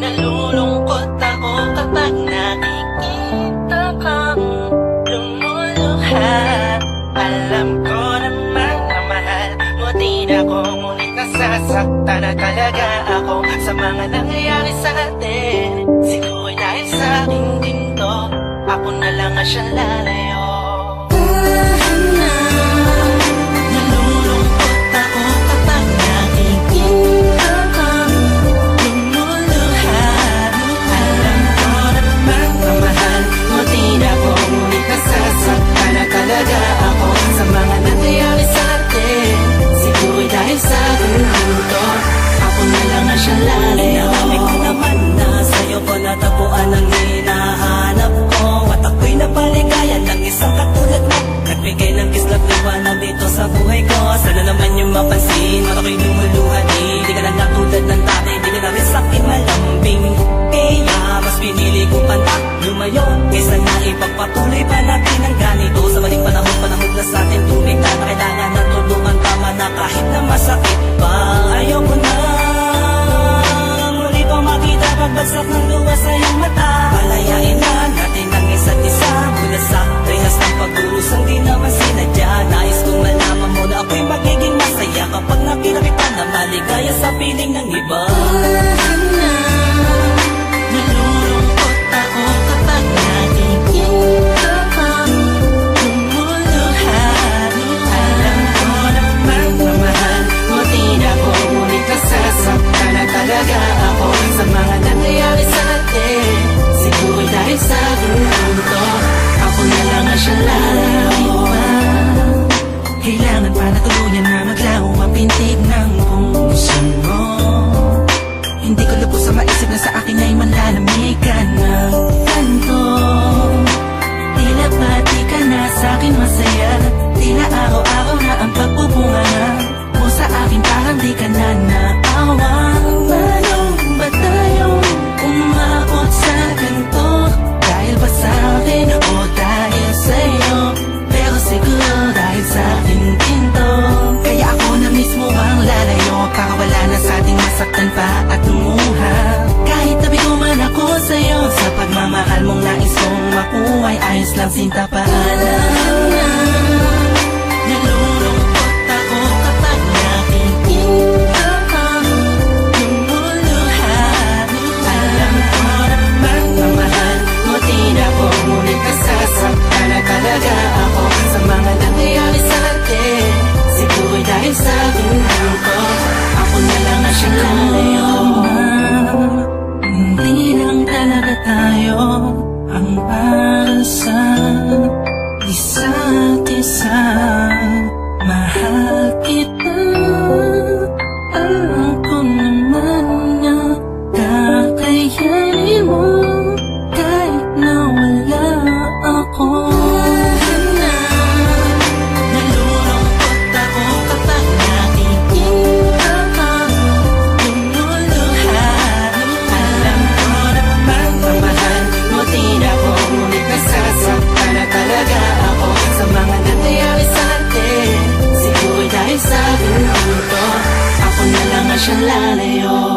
Nalulungkot ako kapag nakikita kang lumuluha Alam ko naman na mahal mo din ako Ngunit nasasaktan na talaga ako sa mga nangyayari sa atin. Siguro dahil sa akin din to Ako na lang ang siyang lalaya sa'yong mata sa maisip na sa akin ay manlalamig ka ng kanto Tila ba di ka na. Sa'kin masaya. Tila araw-araw na ang pagbubunga. Na Mo sa akin parang di ka na na. Matigas lang sinta pa Alam na Nalulungkot ako kapag nakikita Talaga ako sa mga nangyayari sa atin Siguro'y dahil sa akin ko Ako na lang ang siyang 빛을 나네요.